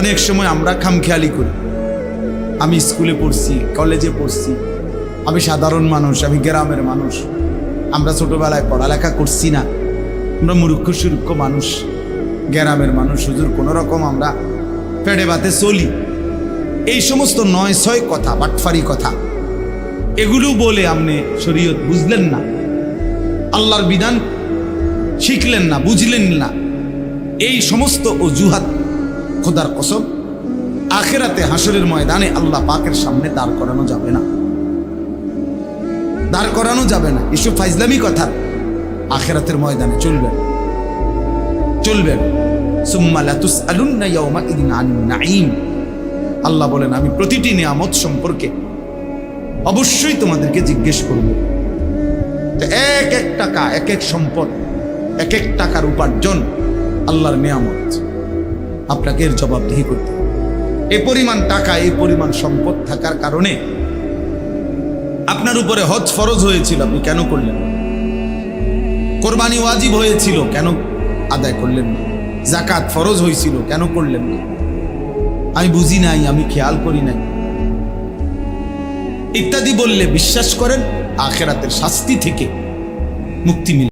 অনেক সময় আমরা খামখেয়ালি করি। আমি স্কুলে পড়ছি, কলেজে পড়ছি। আমি সাধারণ মানুষ, আমি গ্রামের মানুষ। আমরা ছোটোবেলায় পড়ালেখা করছি না। আমরা মূর্খ সুরক্ষ মানুষ। গ্রামের মানুষ, হুজুর কোনো রকম আমরা পেড়ে বাতে চলি। এই সমস্ত নয় ছয় কথা, বাটফারি কথা। এগুলো বলে আপনি শরীয়ত বুঝলেন না। আল্লাহর বিধান শিখলেন না, বুঝলেন না। এই সমস্ত অজুহাত খোদার কসম, আখেরাতে হাসরের ময়দানে আল্লাহ পাকের সামনে দাঁড় করানো যাবে না। দাঁড় করানো যাবে না। এসব ফাইজলামি কথা। আখেরাতের ময়দানে চলবেন। চলবেন। আল্লাহ বলেন, আমি প্রতিটি নিয়ামত সম্পর্কে অবশ্যই তোমাদেরকে জিজ্ঞেস করব। এক এক টাকা, এক এক সম্পদ, এক এক টাকার উপার্জন আল্লাহর নিয়ামত। আপনাকে এর জবাবদিহি করতে এ পরিমাণ টাকা এই পরিমাণ সম্পদ থাকার কারণে আপনার উপরে হজ ফরজ হয়েছিল, আপনি কেন করলেন কোরবানি ওয়াজিব হয়েছিল, কেন আদায় করলেন না? জাকাত ফরজ হয়েছিল, কেন করলেন না? আমি বুঝি নাই, আমি খেয়াল করি নাই। ইত্যাদি বললে বিশ্বাস করেন, আখেরাতের শাস্তি থেকে মুক্তি মিলে।